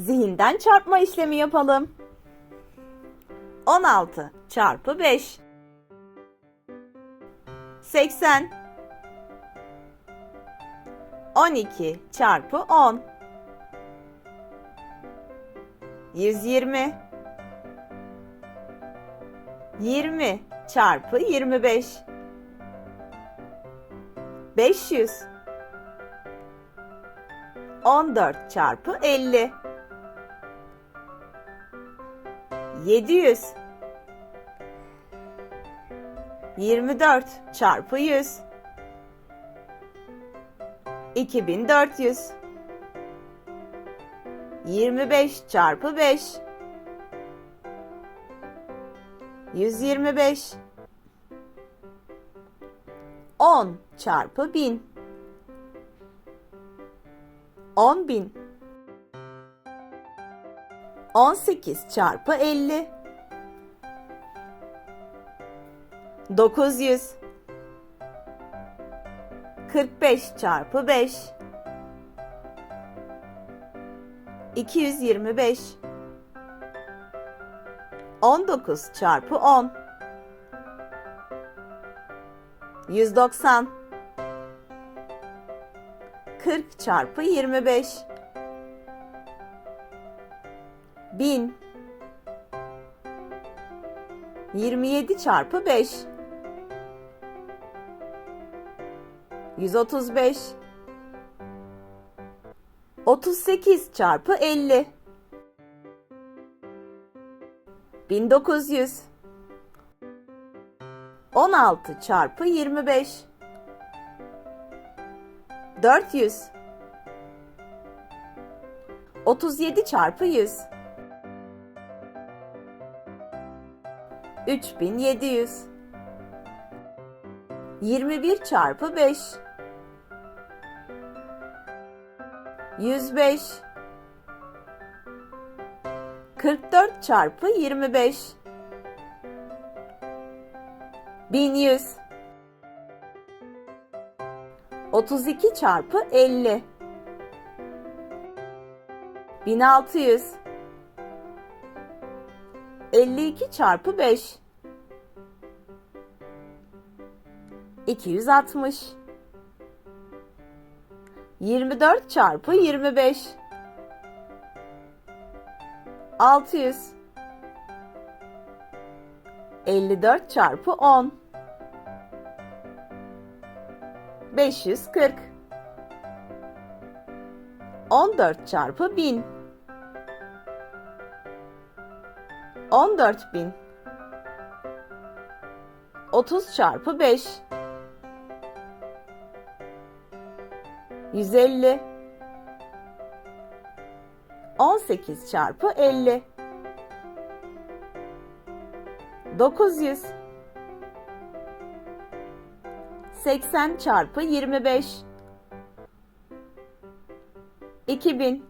Zihinden çarpma işlemi yapalım. 16 çarpı 5 80 12 çarpı 10 120 20 çarpı 25 500 14 çarpı 50 700 24 çarpı 100 2400 25 çarpı 5 125 10 çarpı 1000 10.000 18 çarpı 50 900 45 çarpı 5 225 19 çarpı 10 190 40 çarpı 25 1000 27 çarpı 5 135 38 çarpı 50 1900 16 çarpı 25 400 37 çarpı 100 3700 21 çarpı 5 105 44 çarpı 25 1100 32 çarpı 50 1600 52 çarpı 5 260 24 çarpı 25 600 54 çarpı 10 540 14 çarpı 1000 14000 30 çarpı 5 150 18 çarpı 50 900 80 çarpı 25 2000